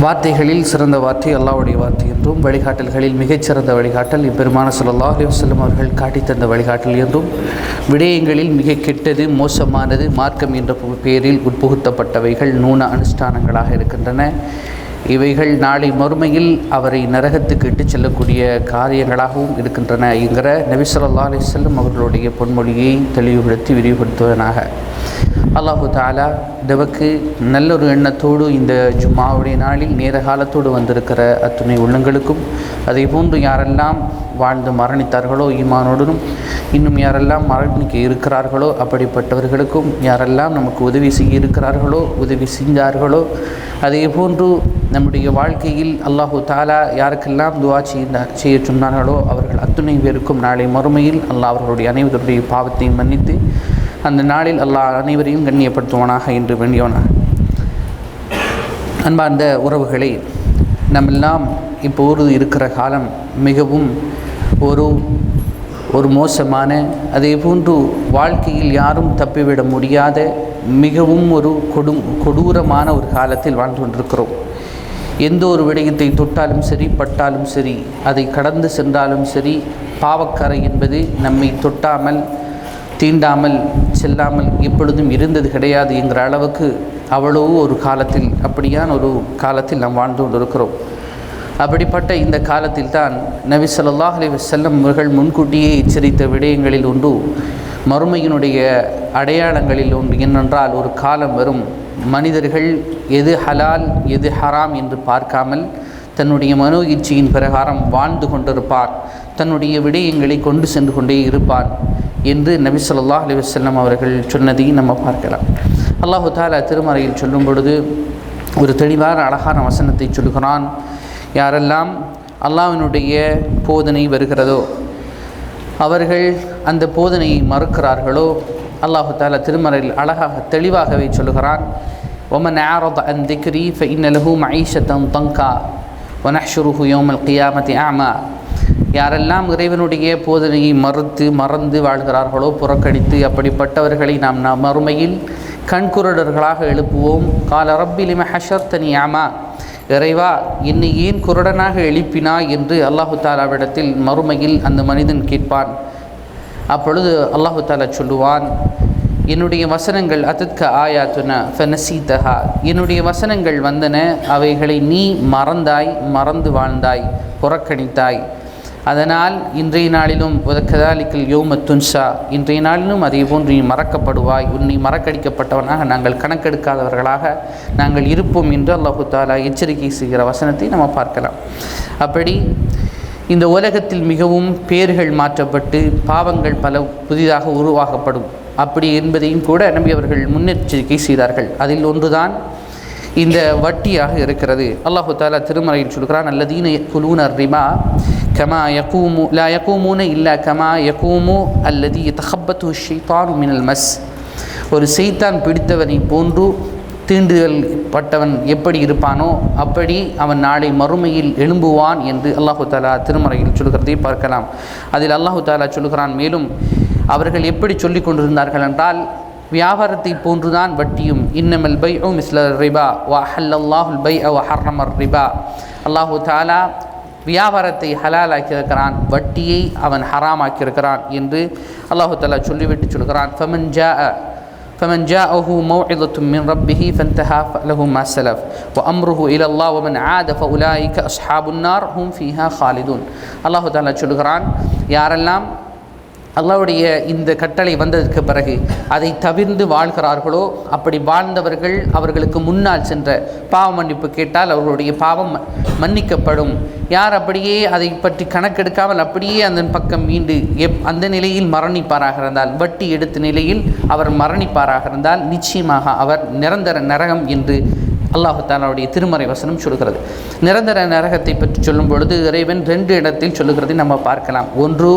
வார்த்தைகளில் சிறந்த வார்த்தை அல்லாவுடைய வார்த்தை என்றும் வழிகாட்டல்களில் மிகச்சிறந்த வழிகாட்டல் இப்பெருமான சொல்லல்லா அலைஹி அவர்கள் காட்டித் தந்த வழிகாட்டல் என்றும் விடயங்களில் மிக கெட்டது மோசமானது மார்க்கம் என்ற பெயரில் உட்புகுத்தப்பட்டவைகள் நூன அனுஷ்டானங்களாக இருக்கின்றன. இவைகள் நாளை மறுமையில் அவரை நரகத்துக்கு இட்டுச் செல்லக்கூடிய காரியங்களாகவும் இருக்கின்றன என்கிற நபிசல்லா ஸல்லல்லாஹு அவர்களுடைய பொன்மொழியை தெளிவுபடுத்தி விரிவுபடுத்துவதனாக. அல்லாஹு தாலா நமக்கு நல்லொரு எண்ணத்தோடு இந்த ஜும்மாவுடைய நாளில் நேர காலத்தோடு வந்திருக்கிற அத்துணை உள்ளங்களுக்கும் அதே போன்று யாரெல்லாம் வாழ்ந்து மரணித்தார்களோ ஈமானோடனும் இன்னும் யாரெல்லாம் மரணிக்க இருக்கிறார்களோ அப்படிப்பட்டவர்களுக்கும் யாரெல்லாம் நமக்கு உதவி செய்ய இருக்கிறார்களோ உதவி செஞ்சார்களோ அதே போன்று நம்முடைய வாழ்க்கையில் அல்லாஹு தாலா யாருக்கெல்லாம் துவா செய்ய செய்ய சொன்னார்களோ அவர்கள் அத்துணை பேருக்கும் நாளை மறுமையில் அல்லாஹ் அவர்களுடைய அனைவருடைய பாவத்தையும் மன்னித்து அந்த நாளில் அல்லாஹ் அனைவரையும் கண்ணியப்படுத்துவானாக என்று வேண்டியவனாக. அன்பார்ந்த உறவுகளை நம்மெல்லாம் இப்போது இருக்கிற காலம் மிகவும் ஒரு ஒரு மோசமான அதே போன்று வாழ்க்கையில் யாரும் தப்பிவிட முடியாத மிகவும் ஒரு கொடு கொடூரமான ஒரு காலத்தில் வாழ்ந்து கொண்டிருக்கிறோம். எந்த ஒரு விடயத்தை தொட்டாலும் சரி பட்டாலும் சரி அதை கடந்து சென்றாலும் சரி பாவக்கரை என்பது நம்மை தொட்டாமல் தீண்டாமல் செல்லாமல் எப்பொழுதும் இருந்தது கிடையாது என்கிற அளவுக்கு அவ்வளவு ஒரு காலத்தில் அப்படியான ஒரு காலத்தில் நாம் வாழ்ந்து கொண்டிருக்கிறோம். அப்படிப்பட்ட இந்த காலத்தில் தான் நபி சொல்லாஹ் அலி வஸல்லம் அவர்கள் முன்கூட்டியே எச்சரித்த விடயங்களில் ஒன்று மறுமையினுடைய அடையாளங்களில் ஒன்று என்னென்றால் ஒரு காலம் வரும் மனிதர்கள் எது ஹலால் எது ஹராம் என்று பார்க்காமல் தன்னுடைய மனோ இச்சையின் பிரகாரம் வாழ்ந்து கொண்டிருப்பார் தன்னுடைய விடயங்களை கொண்டு சென்று கொண்டே இருப்பார். என்று நபி சொல்லா அலி வல்லம் அவர்கள் சொன்னதையும் நம்ம பார்க்கலாம். அல்லாஹு தாலா திருமறையில் சொல்லும் பொழுது ஒரு தெளிவான அழகான வசனத்தை சொல்கிறான் யாரெல்லாம் அல்லாவினுடைய போதனை வருகிறதோ அவர்கள் அந்த போதனையை மறுக்கிறார்களோ அல்லாஹு தாலா திருமறையில் அழகாக தெளிவாகவே சொல்கிறான் ஒமன் ஆரத அன் திக்ரி ஃப இன்னலஹு மஈஷத்தம் தங்கா வனஹ்ஷுருஹு யோமல் கியாமதி ஆமா யாரெல்லாம் இறைவனுடைய போதனையை மறுத்து மறந்து வாழ்கிறார்களோ புறக்கணித்து அப்படிப்பட்டவர்களை நாம் நாம் மறுமையில் கண்குருடர்களாக எழுப்புவோம். கால ரப்பிலிம ஹஷர்தனி ஆமா இறைவா என்னை ஏன் குருடனாக எழுப்பினாய்? என்று அல்லாஹு தாலாவிடத்தில் மறுமையில் அந்த மனிதன் கேட்பான். அப்பொழுது அல்லாஹு தாலா சொல்லுவான் என்னுடைய வசனங்கள் அத்தத்க ஆயாத்துன ஃபனசீதஹா. என்னுடைய வசனங்கள் வந்தன அவைகளை நீ மறந்தாய் மறந்து வாழ்ந்தாய் புறக்கணித்தாய். அதனால் இன்றைய நாளிலும் உதக்கதாலிக்கல் யோம இன்றைய நாளிலும் அதே போன்று நீ மறக்கப்படுவாய் உன்னை மறக்கடிக்கப்பட்டவனாக நாங்கள் கணக்கெடுக்காதவர்களாக நாங்கள் இருப்போம் என்று அல்லாஹு தாலா எச்சரிக்கை செய்கிற வசனத்தை நம்ம பார்க்கலாம். அப்படி இந்த உலகத்தில் மிகவும் பேர்கள் மாற்றப்பட்டு பாவங்கள் பல புதிதாக உருவாகப்படும் அப்படி என்பதையும் கூட நம்பி அவர்கள் முன்னெச்சரிக்கை செய்தார்கள். அதில் ஒன்றுதான் இந்த வட்டியாக இருக்கிறது. அல்லாஹு தாலா திருமறையில் சொல்கிறான் அல்லதீன குலூனர் ரிமா கமா யகூமு லா யகூமூன இல்லா கமா யகூமு அல்லதி தஹப்பத்து ஷைத்தானு மினல் மஸ். ஒரு செய்தான் பிடித்தவனை போன்று தீண்டுதல் பட்டவன் எப்படி இருப்பானோ அப்படி அவன் நாளை மறுமையில் எழும்புவான் என்று அல்லாஹு தாலா திருமறையில் சொல்கிறதை பார்க்கலாம். அதில் அல்லாஹு தாலா சொல்கிறான் மேலும் அவர்கள் எப்படி சொல்லி கொண்டிருந்தார்கள் என்றால் வியாபாரத்தை போன்றுதான் வட்டியும் இன்னமல் பை ஓ மிஸ்ல ரிபா வா ஹல்லாஹுல் பை அவ ஹர்ரமர் ரிபா அல்லாஹு தாலா வியாபாரத்தை ஹலாலாக்கியிருக்கிறான் வட்டியை அவன் ஹராமாக்கியிருக்கிறான் என்று அல்லாஹு தாலா சொல்லிவிட்டு சொல்கிறான் ஃபமன் ஜா فمن جاءه موعظة من ربه فانتهى فله ما سلف وأمره إلى الله ومن عاد فأولئك أصحاب النار هم فيها خالدون الله تعالى சொல்கிறான் யாரெல்லாம் அல்லாவுடைய இந்த கட்டளை வந்ததற்கு பிறகு அதை தவிர்ந்து வாழ்கிறார்களோ? அப்படி வாழ்ந்தவர்கள் அவர்களுக்கு முன்னால் சென்ற பாவ மன்னிப்பு கேட்டால் அவர்களுடைய பாவம் மன்னிக்கப்படும். யார் அப்படியே அதை பற்றி கணக்கெடுக்காமல் அப்படியே அந்த பக்கம் மீண்டு எப் அந்த நிலையில் மரணிப்பாராக இருந்தால் வட்டி எடுத்த நிலையில் அவர் மரணிப்பாராக இருந்தால் நிச்சயமாக அவர் நிரந்தர நரகம் என்று அல்லாஹு தாலாவுடைய திருமறை வசனம் சொல்கிறது. நிரந்தர நரகத்தை பற்றி சொல்லும் பொழுது இறைவன் ரெண்டு இடத்தில் சொல்லுகிறதை நம்ம பார்க்கலாம். ஒன்று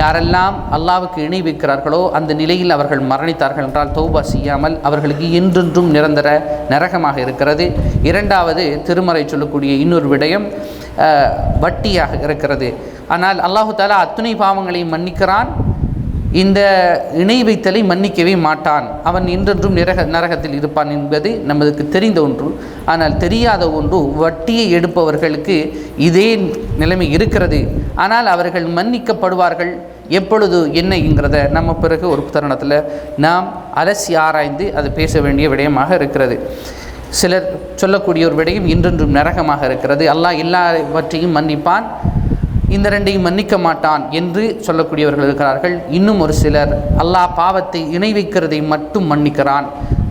யாரெல்லாம் அல்லாவுக்கு இணை வைக்கிறார்களோ அந்த நிலையில் அவர்கள் மரணித்தார்கள் என்றால் தௌபா செய்யாமல் அவர்களுக்கு என்றென்றும் நிரந்தர நரகமாக இருக்கிறது. இரண்டாவது திருமறை சொல்லக்கூடிய இன்னொரு விடயம் வட்டியாக இருக்கிறது. ஆனால் அல்லாஹு தாலா அத்துணை பாவங்களையும் மன்னிக்கிறான். இந்த இணை வைத்தலை மன்னிக்கவே மாட்டான். அவன் இன்றென்றும் நிரக நரகத்தில் இருப்பான் என்பது நமக்கு தெரிந்த ஒன்று. ஆனால் தெரியாத ஒன்று வட்டியை எடுப்பவர்களுக்கு இதே நிலைமை இருக்கிறது. ஆனால் அவர்கள் மன்னிக்கப்படுவார்கள். எப்பொழுது என்னங்கிறத நம்ம பிறகு ஒரு தருணத்தில் நாம் அலசி ஆராய்ந்து அது பேச வேண்டிய விடயமாக இருக்கிறது. சிலர் சொல்லக்கூடிய ஒரு விடயம் இன்றென்றும் நரகமாக இருக்கிறது. அல்லாஹ் எல்லாவற்றையும் மன்னிப்பான். இந்த ரெண்டையும் மன்னிக்க மாட்டான் என்று சொல்லக்கூடியவர்கள் இருக்கிறார்கள். இன்னும் ஒரு சிலர் அல்லாஹ் பாவத்தை இணை வைக்கிறதை மட்டும் மன்னிக்கிறான்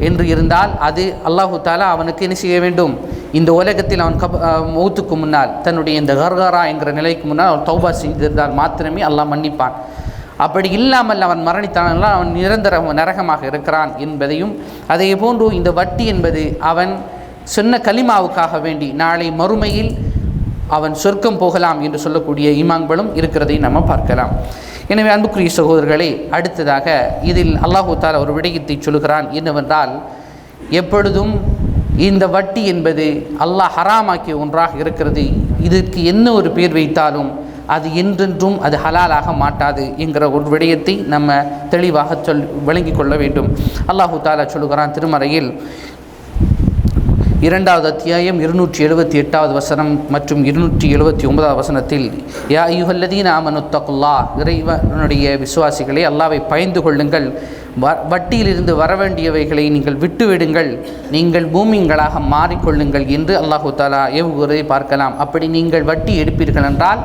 என்று இருந்தால் அது அல்லாஹு தாலா அவனுக்கு என்ன செய்ய வேண்டும்? இந்த உலகத்தில் அவன் கப் மௌத்துக்கு முன்னால் தன்னுடைய இந்த கர்கரா என்கிற நிலைக்கு முன்னால் அவன் தௌபா செய்திருந்தால் மாத்திரமே அல்லாஹ் மன்னிப்பான். அப்படி இல்லாமல் அவன் மரணித்தானால் அவன் நிரந்தர நரகமாக இருக்கிறான் என்பதையும் அதே போன்று இந்த வட்டி என்பது அவன் சொன்ன கலிமாவுக்காக வேண்டி நாளை மறுமையில் அவன் சொர்க்கம் போகலாம் என்று சொல்லக்கூடிய ஈமான்களும் இருக்கிறதை நம்ம பார்க்கலாம். எனவே அன்புக்குரிய சகோதரர்களே அடுத்ததாக இதில் அல்லாஹு தாலா ஒரு விடயத்தை சொல்கிறான் என்னவென்றால் எப்பொழுதும் இந்த வட்டி என்பது அல்லாஹ் ஹராமாக்கிய ஒன்றாக இருக்கிறது. இதற்கு என்ன ஒரு பேர் வைத்தாலும் அது என்றென்றும் அது ஹலாலாக மாட்டாது என்கிற ஒரு விடயத்தை நம்ம தெளிவாக சொல் விளங்கி கொள்ள வேண்டும். அல்லாஹூ தாலா சொல்லுகிறான் திருமறையில் இரண்டாவது அத்தியாயம் இருநூற்றி எழுபத்தி எட்டாவது வசனம் மற்றும் இருநூற்றி எழுபத்தி ஒன்பதாவது வசனத்தில் யா யுஹல்லதீன் ஆமனுத்தகுல்லா இறைவனுடைய விசுவாசிகளே அல்லாவை பயந்து கொள்ளுங்கள். வ வட்டியிலிருந்து வரவேண்டியவைகளை நீங்கள் விட்டுவிடுங்கள். நீங்கள் பூமிங்களாக மாறிக்கொள்ளுங்கள் என்று அல்லாஹு தாலா ஏவுகிறதை பார்க்கலாம். அப்படி நீங்கள் வட்டி எடுப்பீர்கள் என்றால்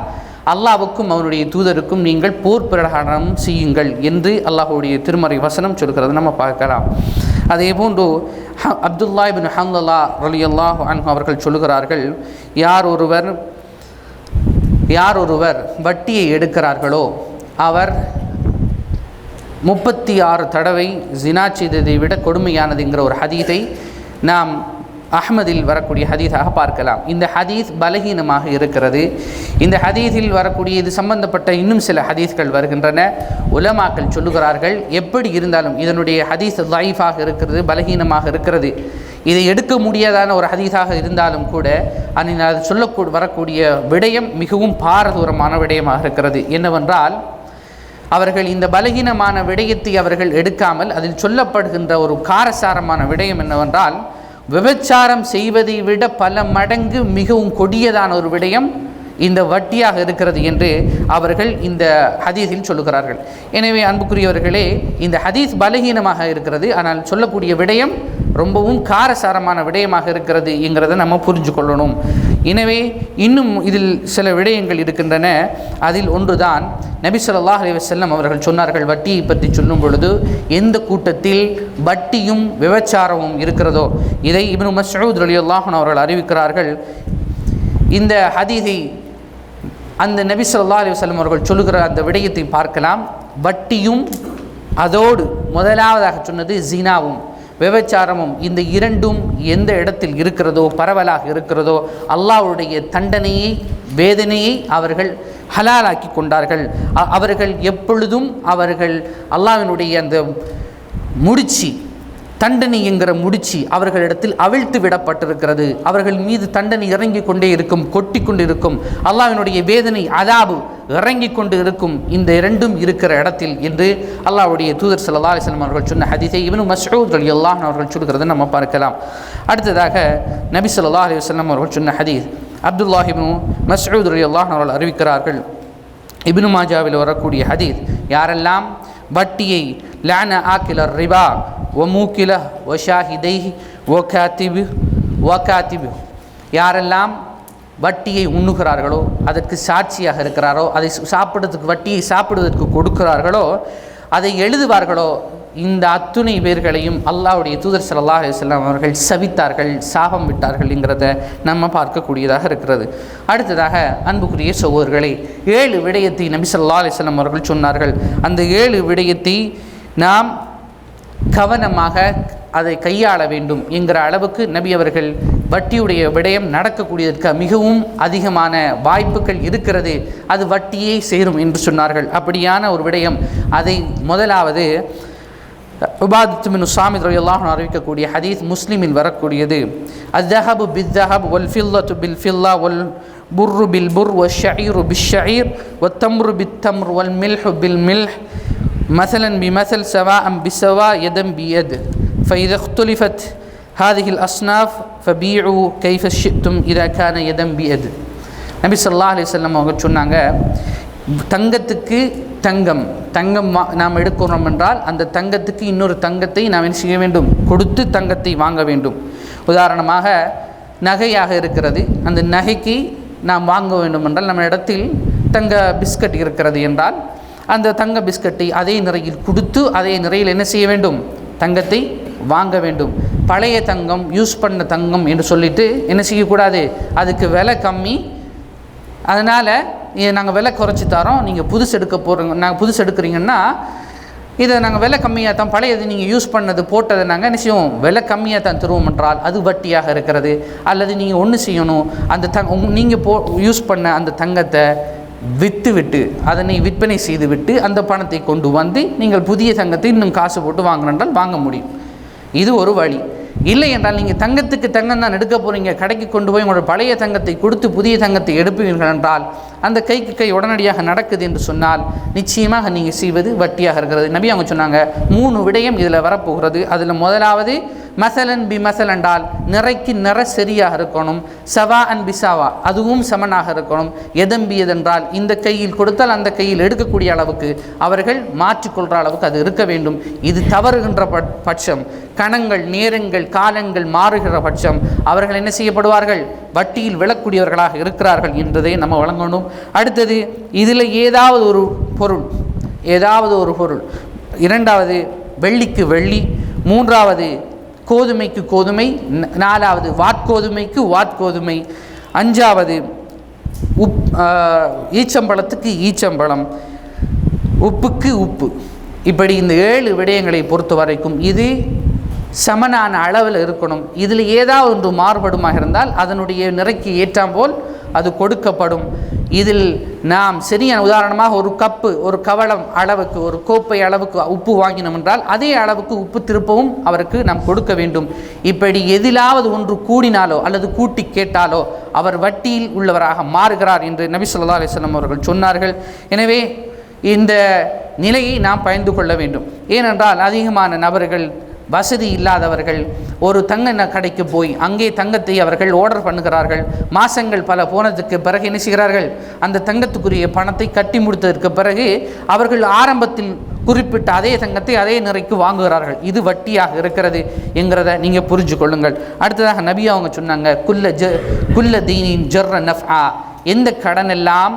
அல்லாவுக்கும் அவனுடைய தூதருக்கும் நீங்கள் போர் பிரகடனம் செய்யுங்கள் என்று அல்லாஹுடைய திருமறை வசனம் சொல்கிறது. நம்ம பார்க்கலாம். அதே போன்று அப்துல்லா இபின் ஹம்லல்லா அலி அல்லாஹ் அவர்கள் சொல்லுகிறார்கள் யார் ஒருவர் யார் ஒருவர் வட்டியை எடுக்கிறார்களோ அவர் முப்பத்தி ஆறு தடவை ஜினா செய்ததை விட கொடுமையானதுங்கிற ஒரு ஹதீதை நாம் அஹ்மதில் வரக்கூடிய ஹதீஸாக பார்க்கலாம். இந்த ஹதீஸ் பலகீனமாக இருக்கிறது. இந்த ஹதீஸில் வரக்கூடிய இது சம்பந்தப்பட்ட இன்னும் சில ஹதீஸ்கள் வருகின்றன. உலமாக்கள் சொல்லுகிறார்கள் எப்படி இருந்தாலும் இதனுடைய ஹதீஸ் லைஃபாக இருக்கிறது பலகீனமாக இருக்கிறது. இதை எடுக்க முடியாதான ஒரு ஹதீஸாக இருந்தாலும் கூட அதில் அது சொல்லக்கூ வரக்கூடிய விடயம் மிகவும் பாரதூரமான விடயமாக இருக்கிறது. என்னவென்றால் அவர்கள் இந்த பலகீனமான விடயத்தை அவர்கள் எடுக்காமல் அதில் சொல்லப்படுகின்ற ஒரு காரசாரமான விடயம் என்னவென்றால் விபச்சாரம் செய்வதை விட பல மடங்கு மிகவும் கொடியதான ஒரு விடயம் இந்த வட்டியாக இருக்கிறது என்று அவர்கள் இந்த ஹதீஸில் சொல்லுகிறார்கள். எனவே அன்புக்குரியவர்களே இந்த ஹதீஸ் பலகீனமாக இருக்கிறது. ஆனால் சொல்லக்கூடிய விடயம் ரொம்பவும் காரசாரமான விடயமாக இருக்கிறது என்கிறத நம்ம புரிஞ்சு கொள்ளணும். எனவே இன்னும் இதில் சில விடயங்கள் இருக்கின்றன. அதில் ஒன்றுதான் நபி சொல்லாஹ் அலைஹி அவர்கள் சொன்னார்கள் வட்டியை பற்றி சொல்லும் பொழுது எந்த கூட்டத்தில் வட்டியும் விபச்சாரமும் இருக்கிறதோ? இதை இப்னு மசூத் அலி அல்லாஹன் அவர்கள் அறிவிக்கிறார்கள். இந்த ஹதீஸை அந்த நபி சொல்லா அலி வல்லம் அவர்கள் சொல்லுகிற அந்த விடயத்தை பார்க்கலாம். வட்டியும் அதோடு முதலாவதாக சொன்னது ஜினாவும் விபச்சாரமும் இந்த இரண்டும் எந்த இடத்தில் இருக்கிறதோ பரவலாக இருக்கிறதோ அல்லாவுடைய தண்டனையை வேதனையை அவர்கள் ஹலாலாக்கி கொண்டார்கள். அ- அவர்கள் எப்பொழுதும் அவர்கள் அல்லாவினுடைய அந்த முடிச்சு தண்டனை என்கிற முடிச்சு அவர்களிடத்தில் அவிழ்த்து விடப்பட்டிருக்கிறது. அவர்கள் மீது தண்டனை இறங்கிக் கொண்டே இருக்கும் கொட்டி கொண்டு இருக்கும் அல்லாவினுடைய வேதனை அதாபு இறங்கிக் கொண்டு இருக்கும் இந்த இரண்டும் இருக்கிற இடத்தில் என்று அல்லாவுடைய தூதர் சல்லா அலிஸ்லாம் அவர்கள் சொன்ன ஹதிசை இப்னு மஸ்ஊத் ரலியல்லாஹு அவர்கள் சொல்கிறத நம்ம பார்க்கலாம். அடுத்ததாக நபி சொல்லா அலி வஸ்லாம் அவர்கள் சொன்ன ஹதீஸ் அப்துல்லாஹிபு இப்னு அலி அல்லாஹ் அவர்கள் அறிவிக்கிறார்கள். இபினு மாஜாவில் வரக்கூடிய ஹதீஸ் யாரெல்லாம் வட்டியை லான ஆக்கிலர் ரிபா ஒ மூக்கில ஒ ஷாஹிதை ஒ காத்திபு ஒ காத்திபு யாரெல்லாம் வட்டியை உண்ணுகிறார்களோ அதற்கு சாட்சியாக இருக்கிறாரோ அதை சாப்பிடுறதுக்கு வட்டியை சாப்பிடுவதற்கு கொடுக்கிறார்களோ அதை எழுதுவார்களோ இந்த அத்துணை பேர்களையும் அல்லாவுடைய தூதர் ஸல்லல்லாஹு அலைஹி அவர்கள் சவித்தார்கள் சாபம் விட்டார்கள்ங்கிறத நம்ம பார்க்கக்கூடியதாக இருக்கிறது அடுத்ததாக அன்புக்குரிய சகோதரர்களை ஏழு விடயத்தை நபி சல்லா அலிஸ்லாம் அவர்கள் சொன்னார்கள் அந்த ஏழு விடயத்தை நாம் கவனமாக அதை கையாள வேண்டும் என்கிற அளவுக்கு நபி அவர்கள் வட்டியுடைய விடயம் நடக்கக்கூடியதற்கு மிகவும் அதிகமான வாய்ப்புகள் இருக்கிறது. அது வட்டியே சேரும் என்று சொன்னார்கள். அப்படியான ஒரு விடயம். அதை முதலாவது உபாதித்துமின் உசாமி துறையெல்லாம் அறிவிக்கக்கூடிய ஹதீஸ் முஸ்லீமில் வரக்கூடியது. அத்தஹபு பித்தஹப் வல் ஃபில்லத்து பில் ஃபில்லா ஒல் புர்ரு பில் புர் ஒ ஷயீரு பில் ஒத்தம்ரு வத்தம்ரு பித் தம்ர் மில்ஹு பில் மில்ஹ் مثلا بمثل سواء بسواء يدا بيد فإذا اختلفت هذه الأصناف فبيعوا كيف شئتم إذا كان يدا بيد நபி ஸல்லல்லாஹு அலைஹி வஸல்லம் அவங்க சொன்னாங்க தங்கத்துக்கு தங்கம் தங்கம் வா- நாம் எடுக்கிறோம் என்றால் அந்த தங்கத்துக்கு இன்னொரு தங்கத்தை நாம் என்ன செய்ய வேண்டும் கொடுத்து தங்கத்தை வாங்க வேண்டும் உதாரணமாக நகையாக இருக்கிறது அந்த நகைக்கு நாம் வாங்க வேண்டும் என்றால் நம்ம இடத்தில் தங்க பிஸ்கட் இருக்கிறது என்றால் அந்த தங்க பிஸ்கட்டை அதே நிறையில் கொடுத்து அதே நிறையில் என்ன செய்ய வேண்டும்? தங்கத்தை வாங்க வேண்டும். பழைய தங்கம் யூஸ் பண்ண தங்கம் என்று சொல்லிட்டு என்ன செய்யக்கூடாது? அதுக்கு விலை கம்மி. அதனால் நாங்கள் விலை குறைச்சி தரோம். நீங்கள் புதுசு எடுக்க போகிறோங்க நாங்கள் புதுசு எடுக்கிறீங்கன்னா இதை நாங்கள் விலை கம்மியாக தான் பழையது நீங்கள் யூஸ் பண்ணது போட்டதை நாங்கள் என்ன செய்வோம்? விலை கம்மியாக தான் தருவோம் என்றால் அது வட்டியாக இருக்கிறது. அல்லது நீங்கள் ஒன்று செய்யணும். அந்த தங் நீங்கள் போ யூஸ் பண்ண அந்த தங்கத்தை விற்றுவிட்டு அதனை விற்பனை செய்துவிட்டு அந்த பணத்தை கொண்டு வந்து நீங்கள் புதிய தங்கத்தை இன்னும் காசு போட்டு வாங்கினால் வாங்க முடியும். இது ஒரு வழி. இல்லை என்றால் நீங்கள் தங்கத்துக்கு தங்கம் தான் எடுக்க போகிறீங்க கடைக்கு கொண்டு போய் உங்களோட பழைய தங்கத்தை கொடுத்து புதிய தங்கத்தை எடுப்பீர்கள் என்றால் அந்த கைக்கு கை உடனடியாக நடக்குது என்று சொன்னால் நிச்சயமாக நீங்கள் செய்வது வட்டியாக இருக்கிறது. நபி அவங்க சொன்னாங்க மூணு விடயம் இதில் வரப்போகிறது. அதில் முதலாவது மசலன் பி மசல் என்றால் நிறைக்கு நிற சரியாக இருக்கணும் சவா அன் பிசாவா அதுவும் சமனாக இருக்கணும். எதம்பியதென்றால் இந்த கையில் கொடுத்தால் அந்த கையில் எடுக்கக்கூடிய அளவுக்கு அவர்கள் மாற்றிக்கொள்கிற அளவுக்கு அது இருக்க வேண்டும். இது தவறுகின்ற பட்- பட்சம். கணங்கள் நேரங்கள் காலங்கள் மாறுகிற பட்சம். அவர்கள் என்ன செய்யப்படுவார்கள்? வட்டியில் விழக்கூடியவர்களாக இருக்கிறார்கள் என்பதை நம்ம வழங்கணும். அடுத்தது இதில் ஏதாவது ஒரு பொருள் ஏதாவது ஒரு பொருள். இரண்டாவது வெள்ளிக்கு வெள்ளி. மூன்றாவது கோதுமைக்கு கோதுமை நாலாவது வாட்கோதுமைக்கு வாட்கோதுமை அஞ்சாவது உப் ஈச்சம்பழத்துக்கு ஈச்சம்பழம் உப்புக்கு உப்பு. இப்படி இந்த ஏழு விடயங்களை பொறுத்த வரைக்கும் இது சமனான அளவில் இருக்கணும். இதில் ஏதாவது ஒன்று மாறுபடுமாக இருந்தால் அதனுடைய நிறைக்கு ஏற்றாம்போல் அது கொடுக்கப்படும். இதில் நாம் சரியான உதாரணமாக ஒரு கப்பு ஒரு கவளம் அளவுக்கு ஒரு கோப்பை அளவுக்கு உப்பு வாங்கினோம் என்றால் அதே அளவுக்கு உப்பு திருப்பவும் அவருக்கு நாம் கொடுக்க வேண்டும். இப்படி எதிலாவது ஒன்று கூடினாலோ அல்லது கூட்டி கேட்டாலோ அவர் வட்டியில் உள்ளவராக மாறுகிறார் என்று நபி சொல்லா அலிஸ்லாம் அவர்கள் சொன்னார்கள். எனவே இந்த நிலையை நாம் பயந்து கொள்ள வேண்டும். ஏனென்றால் அதிகமான நபர்கள் வசதி இல்லாதவர்கள் ஒரு தங்க கடைக்கு போய் அங்கே தங்கத்தை அவர்கள் ஆர்டர் பண்ணுகிறார்கள். மாதங்கள் பல போனதுக்கு பிறகு என்ன செய்கிறார்கள்? அந்த தங்கத்துக்குரிய பணத்தை கட்டி முடித்ததற்கு பிறகு அவர்கள் ஆரம்பத்தில் குறிப்பிட்ட அதே தங்கத்தை அதே நிறைக்கு வாங்குகிறார்கள். இது வட்டியாக இருக்கிறது என்கிறத நீங்கள் புரிஞ்சு கொள்ளுங்கள் அடுத்ததாக நபி அவங்க சொன்னாங்க குல்ல ஜ குல்ல தீனின் ஜர்ர நஃப்ஆ. எந்த கடனெல்லாம்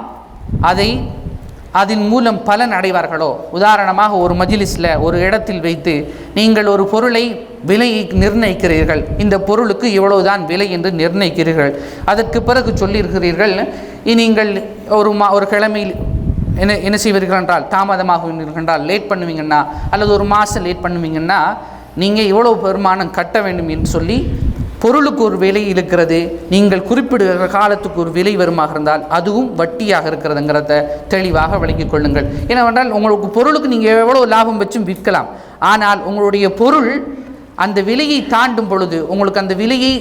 அதை அதன் மூலம் பலன் அடைவார்களோ? உதாரணமாக ஒரு மஜிலிஸில் ஒரு இடத்தில் வைத்து நீங்கள் ஒரு பொருளை விலையை நிர்ணயிக்கிறீர்கள். இந்த பொருளுக்கு இவ்வளவுதான் விலை என்று நிர்ணயிக்கிறீர்கள். அதற்கு பிறகு சொல்லியிருக்கிறீர்கள் நீங்கள் ஒரு மா ஒரு கிழமையில் என்ன என்ன செய்வீர்கள் என்றால் தாமதமாகுவீர்கள் என்றால் லேட் பண்ணுவீங்கன்னா அல்லது ஒரு மாதம் லேட் பண்ணுவீங்கன்னா நீங்கள் இவ்வளோ பெருமானம் கட்ட வேண்டும் என்று சொல்லி பொருளுக்கு ஒரு விலை இருக்கிறது நீங்கள் குறிப்பிடுகிற காலத்துக்கு ஒரு விலை வருமாக இருந்தால் அதுவும் வட்டியாக இருக்கிறதுங்கிறத தெளிவாக விளங்கிக் கொள்ளுங்கள். ஏனென்றால் உங்களுக்கு பொருளுக்கு நீங்கள் எவ்வளோ லாபம் வச்சும் விற்கலாம். ஆனால் உங்களுடைய பொருள் அந்த விலையை தாண்டும் பொழுது உங்களுக்கு அந்த விலையை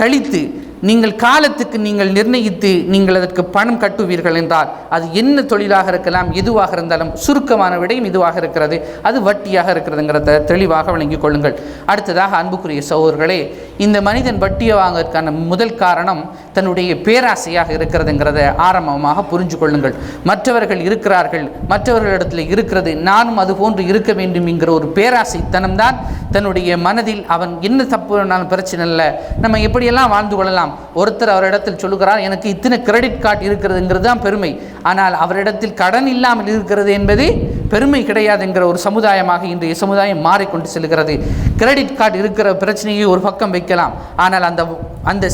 கழித்து நீங்கள் காலத்துக்கு நீங்கள் நிர்ணயித்து நீங்கள் அதற்கு பணம் கட்டுவீர்கள் என்றால் அது என்ன தொழிலாக இருக்கலாம் எதுவாக இருந்தாலும் சுருக்கமான விடையும் இதுவாக இருக்கிறது அது வட்டியாக இருக்கிறதுங்கிறத தெளிவாக விளங்கிக் கொள்ளுங்கள். அடுத்ததாக அன்புக்குரிய சகோதர்களே இந்த மனிதன் வட்டியை வாங்குவதற்கான முதல் காரணம் தன்னுடைய பேராசையாக இருக்கிறதுங்கிறத ஆரம்பமாக புரிஞ்சு கொள்ளுங்கள். மற்றவர்கள் இருக்கிறார்கள் மற்றவர்களிடத்தில் இருக்கிறது நானும் அது போன்று இருக்க வேண்டும் என்கிற ஒரு பேராசைத்தனம்தான் தன்னுடைய மனதில் அவன் என்ன தப்பு வேணாலும் பிரச்சனை இல்லை நம்ம எப்படியெல்லாம் வாழ்ந்து கொள்ளலாம் ஒருத்தர் அவரிடத்தில் சொல்லுகிறார் எனக்கு இத்தனை கிரெடிட் கார்டு இருக்கிறதுங்கிறது தான் பெருமை. ஆனால் அவரிடத்தில் கடன் இல்லாமல் இருக்கிறது என்பது பெருமை கிடையாது என்கிற ஒரு சமுதாயமாக இன்றைய சமுதாயம் மாறிக்கொண்டு செல்கிறது. கிரெடிட் கார்டு இருக்கிற பிரச்சனையை ஒரு பக்கம் வைக்கலாம். ஆனால் அந்த அந்த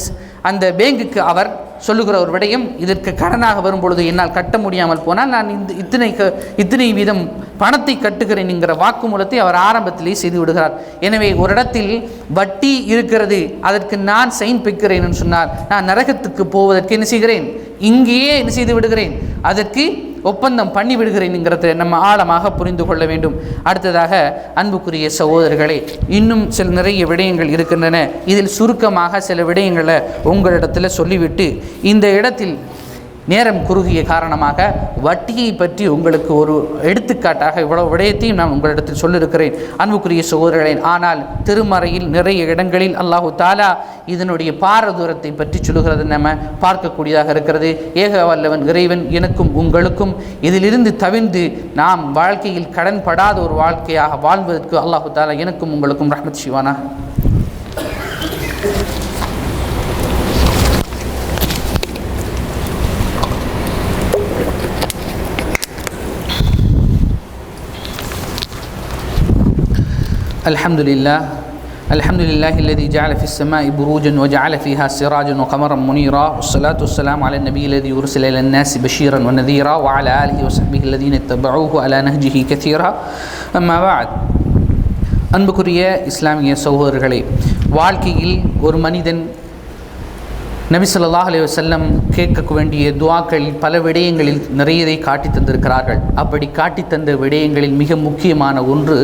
அந்த பேங்குக்கு அவர் சொல்லுகிற ஒரு விடயம் இதற்கு கடனாக வரும்பொழுது என்னால் கட்ட முடியாமல் போனால் நான் இந்த இத்தனை க- இத்தனை வீதம் பணத்தை கட்டுகிறேன் என்கிற வாக்குமூலத்தை அவர் ஆரம்பத்திலே செய்து விடுகிறார். எனவே ஒரு இடத்தில் வட்டி இருக்கிறது அதற்கு நான் சைன் பெக்கிறேன் சொன்னார் சொன்னால் நான் நரகத்துக்கு போவதற்கு என்ன செய்கிறேன்? இங்கேயே என்ன செய்து விடுகிறேன்? அதற்கு ஒப்பந்தம் பண்ணி விடுகிறேன் என்கிறத நம்ம ஆழமாக புரிந்து கொள்ள வேண்டும். அடுத்ததாக அன்புக்குரிய சகோதரர்களே இன்னும் சில நிறைய விடயங்கள் இருக்கின்றன. இதில் சுருக்கமாக சில விடயங்களை உங்களிடத்தில் சொல்லிவிட்டு இந்த இடத்தில் நேரம் குறுகிய காரணமாக வட்டியை பற்றி உங்களுக்கு ஒரு எடுத்துக்காட்டாக இவ்வளவு விடயத்தையும் நான் உங்களிடத்தில் சொல்லியிருக்கிறேன். அன்புக்குரிய சகோதரர்களே ஆனால் திருமறையில் நிறைய இடங்களில் அல்லாஹு தாலா இதனுடைய பாரதூரத்தை பற்றி சொல்லுகிறது. நம்ம பார்க்கக்கூடியதாக இருக்கிறது. ஏக வல்லவன் இறைவன் எனக்கும் உங்களுக்கும் இதிலிருந்து தவிர்ந்து நாம் வாழ்க்கையில் கடன்படாத ஒரு வாழ்க்கையாக வாழ்வதற்கு அல்லாஹு தாலா எனக்கும் உங்களுக்கும் ரஹமத் சிவானா الحمد لله الحمد لله الذي جعل في السماء بروجا وجعل فيها سراجا وقمرا منيرا والصلاة والسلام على النبي الذي يرسل إلى الناس بشيرا ونذيرا وعلى آله وصحبه الذين اتبعوه على نهجه كثيرا أما بعد அன்புக்குரிய இஸ்லாமிய சகோதரர்களே வாழ்க்கையில் ஒரு மனிதன் நபிசல்லாஹ் அலி வசல்லம் கேட்க வேண்டிய துவாக்கள் பல விடயங்களில் நிறையதை காட்டி தந்திருக்கிறார்கள் அப்படி காட்டி தந்த விடயங்களில் மிக முக்கியமான ஒன்று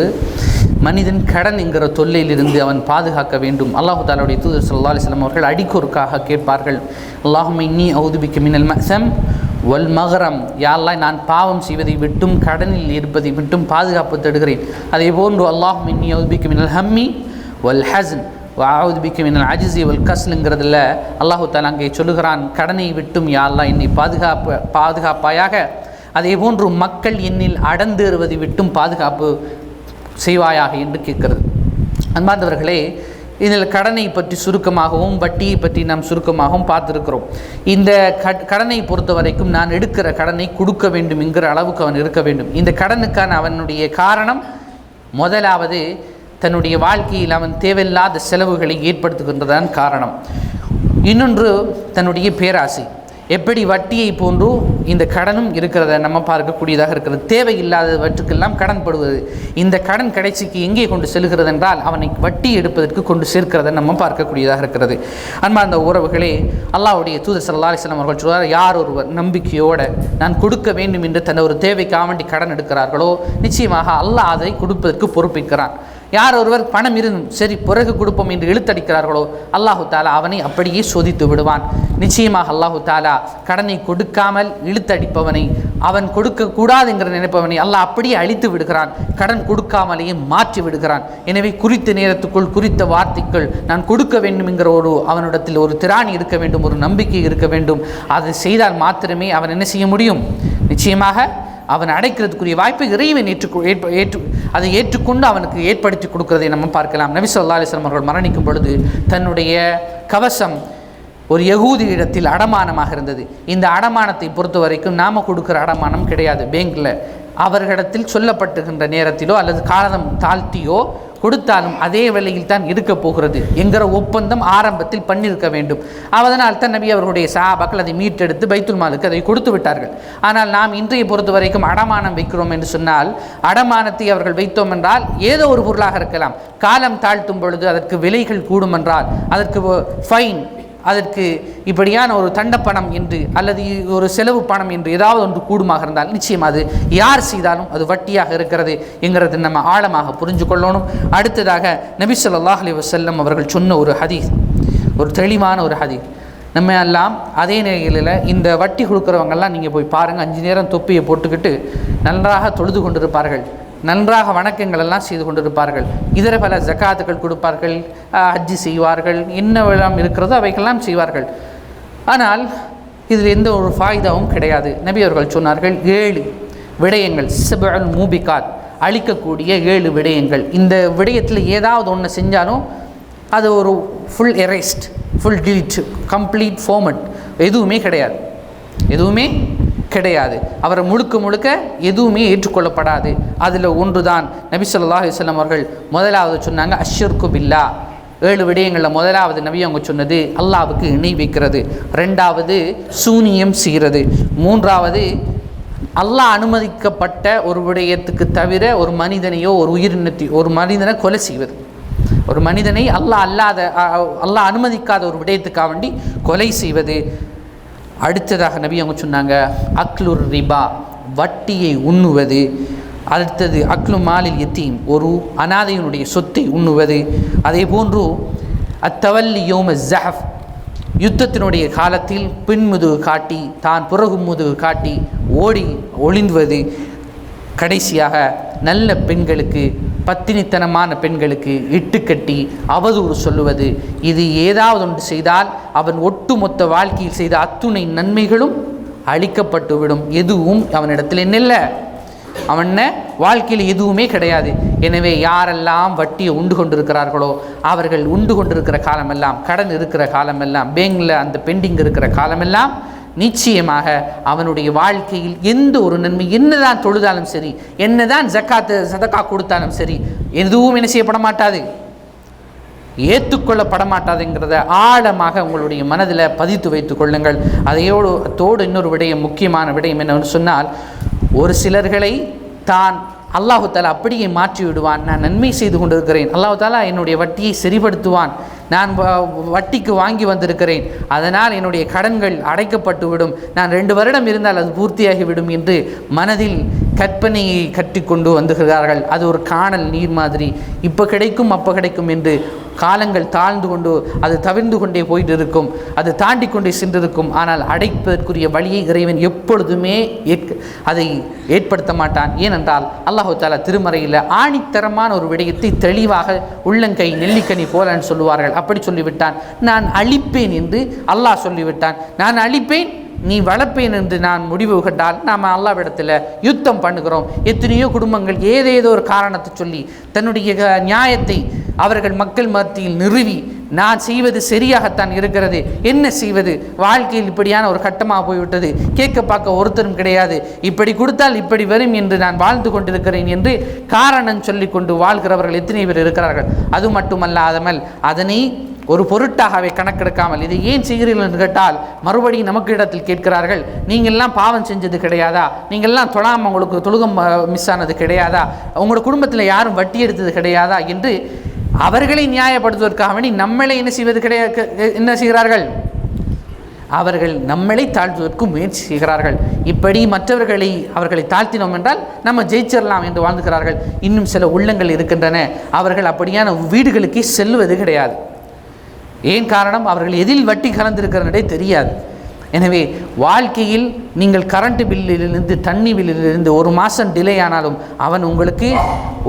மனிதன் கடன் என்கிற தொல்லையிலிருந்து அவன் பாதுகாக்க வேண்டும். அல்லாஹு தாலாவுடைய தூதர் சல்லா அலிஸ்லாம் அவர்கள் அடிக்கொருக்காக கேட்பார்கள். அல்லாஹுமை நீ அவுதுபிக்க மினல் மஸம் வல் மகரம் யாரெல்லாம் நான் பாவம் செய்வதை விட்டும் கடனில் இருப்பதை விட்டும் பாதுகாப்பு தேடுகிறேன். அதே போன்று அல்லாஹும் இன்னி அவுதுபிக்க மினல் ஹம்மி வல் ஹசன் வாவுது மின்னல் அஜிசி வல் கஸ்லுங்கிறதுல அல்லாஹு தாலா அங்கே சொல்லுகிறான் கடனை விட்டும் யாரெல்லாம் என்னை பாதுகாப்பு பாதுகாப்பாயாக. அதே போன்று மக்கள் என்னில் அடந்தேறுவதை விட்டும் பாதுகாப்பு செய்வாயாக என்று கேட்கிறது. அன்பார்ந்தவர்களே இதில் கடனை பற்றி சுருக்கமாகவும் வட்டியை பற்றி நாம் சுருக்கமாகவும் பார்த்துருக்கிறோம். இந்த கடனை பொறுத்த வரைக்கும் நான் எடுக்கிற கடனை கொடுக்க வேண்டும் என்கிற அளவுக்கு அவன் இருக்க வேண்டும். இந்த கடனுக்கான அவனுடைய காரணம் முதலாவது தன்னுடைய வாழ்க்கையில் அவன் தேவையில்லாத செலவுகளை ஏற்படுத்துகின்றதான் காரணம். இன்னொன்று தன்னுடைய பேராசை. எப்படி வட்டியை போன்று இந்த கடனும் இருக்கிறத நம்ம பார்க்கக்கூடியதாக இருக்கிறது. தேவையில்லாதவற்றுக்கெல்லாம் கடன் படுவது. இந்த கடன் கடைசிக்கு எங்கே கொண்டு செல்கிறது என்றால் அவனை வட்டி எடுப்பதற்கு கொண்டு சேர்க்கிறத நம்ம பார்க்கக்கூடியதாக இருக்கிறது. அன்பார்ந்த உறவுகளே அல்லாவுடைய தூதர் ஸல்லல்லாஹு அலைஹி அவர்கள் சொல்வார் யார் ஒருவர் நம்பிக்கையோடு நான் கொடுக்க வேண்டும் என்று தன் ஒரு தேவைக்காக வேண்டி கடன் எடுக்கிறார்களோ நிச்சயமாக அல்லாஹ் அதை கொடுப்பதற்கு பொறுப்பேற்கிறான். யார் ஒருவர் பணம் இருந்தும் சரி பிறகு கொடுப்போம் என்று இழுத்தடிக்கிறார்களோ அல்லாஹு தாலா அவனை அப்படியே சோதித்து விடுவான். நிச்சயமாக அல்லாஹு தாலா கடனை கொடுக்காமல் இழுத்தடிப்பவனை அவன் கொடுக்கக்கூடாதுங்கிற நினைப்பவனை அல்லாஹ் அப்படியே அழித்து விடுகிறான். கடன் கொடுக்காமலேயே மாற்றி விடுகிறான். எனவே குறித்த நேரத்துக்குள் குறித்த வார்த்தைகள் நான் கொடுக்க வேண்டும் என்கிற ஒரு அவனிடத்தில் ஒரு திராணி இருக்க வேண்டும் ஒரு நம்பிக்கை இருக்க வேண்டும். அதை செய்தால் மாத்திரமே அவன் என்ன செய்ய முடியும்? நிச்சயமாக அவன் அடைக்கிறதுக்குரிய வாய்ப்பை இறைவன் ஏற்று ஏற்று அதை ஏற்றுக்கொண்டு அவனுக்கு ஏற்படுத்தி கொடுக்கிறதை நம்ம பார்க்கலாம். நபி சொல்லா அலிஸ்லாம் அவர்கள் மரணிக்கும் பொழுது தன்னுடைய கவசம் ஒரு யகூதி இடத்தில் அடமானமாக இருந்தது. இந்த அடமானத்தை பொறுத்த வரைக்கும் நாம் கொடுக்குற அடமானம் கிடையாது. பேங்க்கில் அவர்களிடத்தில் சொல்லப்பட்டுகின்ற நேரத்திலோ அல்லது காலம் தாழ்த்தியோ கொடுத்தாலும் அதே வேளையில் தான் இருக்க போகிறது என்கிற ஒப்பந்தம் ஆரம்பத்தில் பண்ணியிருக்க வேண்டும். அதனால் தான் நபி அவர்களுடைய சாபாக்கள் அதை மீட்டெடுத்து பைத்துல் மாலுக்கு அதை கொடுத்து விட்டார்கள். ஆனால் நாம் இன்றைய பொறுத்த வரைக்கும் அடமானம் வைக்கிறோம் என்று சொன்னால் அடமானத்தை அவர்கள் வைத்தோம் என்றால் ஏதோ ஒரு பொருளாக இருக்கலாம். காலம் தாழ்த்தும் பொழுது அதற்கு விலைகள் கூடும் என்றால் அதற்கு ஃபைன் அதற்கு இப்படியான ஒரு தண்டப்பணம் என்று அல்லது ஒரு செலவு பணம் என்று ஏதாவது ஒன்று கூடுமாக இருந்தால் நிச்சயம் அது யார் செய்தாலும் அது வட்டியாக இருக்கிறது என்கிறது நம்ம ஆழமாக புரிஞ்சு கொள்ளணும். அடுத்ததாக நபி ஸல்லல்லாஹு அவர்கள் சொன்ன ஒரு ஹதீஸ் ஒரு தெளிவான ஒரு ஹதீஸ். நம்ம எல்லாம் அதே நிலையில் இந்த வட்டி கொடுக்குறவங்கெல்லாம் நீங்கள் போய் பாருங்கள் அஞ்சு நேரம் தொப்பியை போட்டுக்கிட்டு நன்றாக தொழுது கொண்டிருப்பார்கள். நன்றாக வணக்கங்கள் எல்லாம் செய்து கொண்டிருப்பார்கள். இதர பல ஜக்காத்துகள் கொடுப்பார்கள் அஜ்ஜி ஹஜ்ஜி செய்வார்கள் என்னவெல்லாம் இருக்கிறதோ அவைகள்லாம் செய்வார்கள். ஆனால் இதில் எந்த ஒரு ஃபாய்தாவும் கிடையாது. நபி அவர்கள் சொன்னார்கள் ஏழு விடயங்கள் சிபன் மூபிகாத் அழிக்கக்கூடிய ஏழு விடயங்கள். இந்த விடயத்தில் ஏதாவது ஒன்று செஞ்சாலும் அது ஒரு full erased full delete complete format எதுவுமே கிடையாது. எதுவுமே கிடையாது. அவரை முழுக்க முழுக்க எதுவுமே ஏற்றுக்கொள்ளப்படாது. அதில் ஒன்று தான் நபி ஸல்லல்லாஹு அலைஹி அவர்கள் முதலாவது சொன்னாங்க அஷ்ஷர்கு பில்லா. ஏழு விடயங்களில் முதலாவது நபி அவங்க சொன்னது அல்லாவுக்கு இணை வைக்கிறது. ரெண்டாவது சூனியம் செய்கிறது. மூன்றாவது அல்லாஹ் அனுமதிக்கப்பட்ட ஒரு விடயத்துக்கு தவிர ஒரு மனிதனையோ ஒரு உயிரினத்தை ஒரு மனிதனை கொலை செய்வது. ஒரு மனிதனை அல்லாஹ் அல்லாத அல்லாஹ் அனுமதிக்காத ஒரு விடயத்துக்காக வேண்டி கொலை செய்வது. அடுத்ததாக நபி அவங்க சொன்னாங்க அக்லுர் ரிபா வட்டியை உண்ணுவது. அடுத்தது அக்லு மாலில் எத்தீம் ஒரு அனாதையினுடைய சொத்தை உண்ணுவது. அதே போன்று அத்தவல்லி யோம ஜஹப் யுத்தத்தினுடைய காலத்தில் பின்முதுகு காட்டி தான் புறகு முதுகு காட்டி ஓடி ஒளிந்துவது. கடைசியாக நல்ல பெண்களுக்கு பத்தினித்தனமான பெண்களுக்கு இட்டுக்கட்டி அவதூறு சொல்லுவது. இது ஏதாவது ஒன்று செய்தால் அவன் ஒட்டுமொத்த வாழ்க்கையில் செய்த அத்துணை நன்மைகளும் அழிக்கப்பட்டுவிடும் எதுவும் அவனிடத்தில் நில்ல அவன வாழ்க்கையில் எதுவுமே கிடையாது. எனவே யாரெல்லாம் வட்டியை உண்டு கொண்டிருக்கிறார்களோ அவர்கள் உண்டு கொண்டிருக்கிற காலமெல்லாம் கடன் இருக்கிற காலமெல்லாம் பேங்கில் அந்த பெண்டிங் இருக்கிற காலமெல்லாம் நிச்சயமாக அவனுடைய வாழ்க்கையில் எந்த ஒரு நன்மை என்னதான் தொழுதாலும் சரி என்னதான் ஜக்காத்து சதக்கா கொடுத்தாலும் சரி எதுவும் என்ன செய்யப்பட மாட்டாது. ஏற்றுக்கொள்ளப்பட மாட்டாதுங்கிறத ஆழமாக உங்களுடைய மனதில் பதித்து வைத்துக் கொள்ளுங்கள். அதையோடு தோடு இன்னொரு விடயம் முக்கியமான விடயம் என்னவென்று சொன்னால் ஒரு சிலர்களை தான் அல்லாஹு தாலா அப்படியே மாற்றி விடுவான் நான் நன்மை செய்து கொண்டிருக்கிறேன். அல்லாஹு தாலா என்னுடைய வட்டியை சரிப்படுத்துவான். நான் வ- வட்டிக்கு வாங்கி வந்திருக்கிறேன். அதனால் என்னுடைய கடன்கள் அடைக்கப்பட்டு விடும் நான் ரெண்டு வருடம் இருந்தால் அது பூர்த்தியாகிவிடும் என்று மனதில் கற்பனையை கட்டி கொண்டு வந்துகிறார்கள். அது ஒரு காணல் நீர் மாதிரி. இப்போ கிடைக்கும் அப்போ கிடைக்கும் என்று காலங்கள் தாழ்ந்து கொண்டு அது தவிர்ந்து கொண்டே போயிட்டு இருக்கும் அது தாண்டி கொண்டே சென்றிருக்கும். ஆனால் அடைப்பதற்குரிய வழியை இறைவன் எப்பொழுதுமே ஏற்க அதை ஏற்படுத்த மாட்டான். ஏனென்றால் அல்லாஹு தாலா திருமறையில் ஆணித்தரமான ஒரு விடயத்தை தெளிவாக உள்ளங்கை நெல்லிக்கனி போலன்னு சொல்லுவார்கள். அப்படி சொல்லிவிட்டான். நான் அழிப்பேன் என்று அல்லாஹ் சொல்லிவிட்டான். நான் அழிப்பேன் நீ வளர்ப்பேன் என்று நான் முடிவு கண்டால் நாம் அல்லாவிடத்தில் யுத்தம் பண்ணுகிறோம். எத்தனையோ குடும்பங்கள் ஏதேதோ ஒரு காரணத்தை சொல்லி தன்னுடைய க- நியாயத்தை அவர்கள் மக்கள் மத்தியில் நிறுவி நான் செய்வது சரியாகத்தான் இருக்கிறது. என்ன செய்வது? வாழ்க்கையில் இப்படியான ஒரு கட்டமாக போய்விட்டது. கேட்க பார்க்க ஒருத்தரும் கிடையாது. இப்படி கொடுத்தால் இப்படி வரும் என்று நான் வாழ்ந்து கொண்டிருக்கிறேன் என்று காரணம் சொல்லிக்கொண்டு வாழ்கிறவர்கள் எத்தனை பேர் இருக்கிறார்கள்? அது மட்டுமல்லாதமல் அதனை ஒரு பொருட்டாகவே கணக்கெடுக்காமல் இதை ஏன் செய்கிறீர்கள் என்று கேட்டால் மறுபடியும் நமக்கு இடத்தில் கேட்கிறார்கள் நீங்கள்லாம் பாவம் செஞ்சது கிடையாதா? நீங்கள்லாம் தொழாமல் உங்களுக்கு தொழுகம் மிஸ் ஆனது கிடையாதா? உங்களோட குடும்பத்தில் யாரும் வட்டி எடுத்தது கிடையாதா? என்று அவர்களை நியாயப்படுத்துவதற்காக வேண்டி நம்மளை என்ன செய்வது கிடையாது என்ன செய்கிறார்கள்? அவர்கள் நம்மளை தாழ்த்துவதற்கு முயற்சி செய்கிறார்கள். இப்படி மற்றவர்களை அவர்களை தாழ்த்தினோம் என்றால் நம்ம ஜெயிச்சிடலாம் என்று வாழ்ந்துகிறார்கள். இன்னும் சில உள்ளங்கள் இருக்கின்றன. அவர்கள் அப்படியான வீடுகளுக்கே செல்வது கிடையாது. ஏன் காரணம்? அவர்கள் எதில் வட்டி கலந்திருக்கிறனே தெரியாது. எனவே வாழ்க்கையில் நீங்கள் கரண்ட் பில்லிலிருந்து தண்ணி பில்லிலிருந்து ஒரு மாதம் டிலே ஆனாலும் அவன் உங்களுக்கு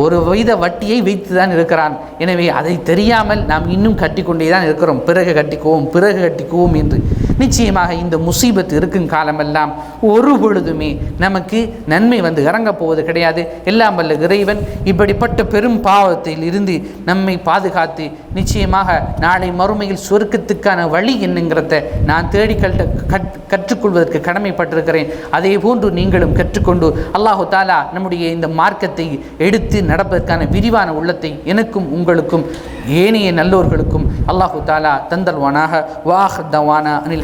ஒரு வித வட்டியை வைத்து தான் இருக்கிறான். எனவே அதை தெரியாமல் நாம் இன்னும் கட்டிக்கொண்டே தான் இருக்கிறோம். பிறகு கட்டிக்குவோம் பிறகு கட்டிக்குவோம் என்று நிச்சயமாக இந்த முசீபத் இருக்கும் காலமெல்லாம் ஒரு பொழுதுமே நமக்கு நன்மை வந்து இறங்கப் போவது கிடையாது. எல்லாம் வல்ல இறைவன் இப்படிப்பட்ட பெரும் பாவத்தில் இருந்து நம்மை பாதுகாத்து நிச்சயமாக நாளை மறுமையில் சொர்க்கத்துக்கான வழி என்னங்கிறத நான் தேடி கற்- கற்றுக்கொள்வதற்கு கடமைப்பட்டிருக்கிறேன். அதே போன்று நீங்களும் கற்றுக்கொண்டு அல்லாஹு தாலா நம்முடைய இந்த மார்க்கத்தை எடுத்து நடப்பதற்கான விரிவான உள்ளத்தை எனக்கும் உங்களுக்கும் ஏனைய நல்லோர்களுக்கும் அல்லாஹு தாலா தந்தல்வானாக. வாஹ் தவானா அனில்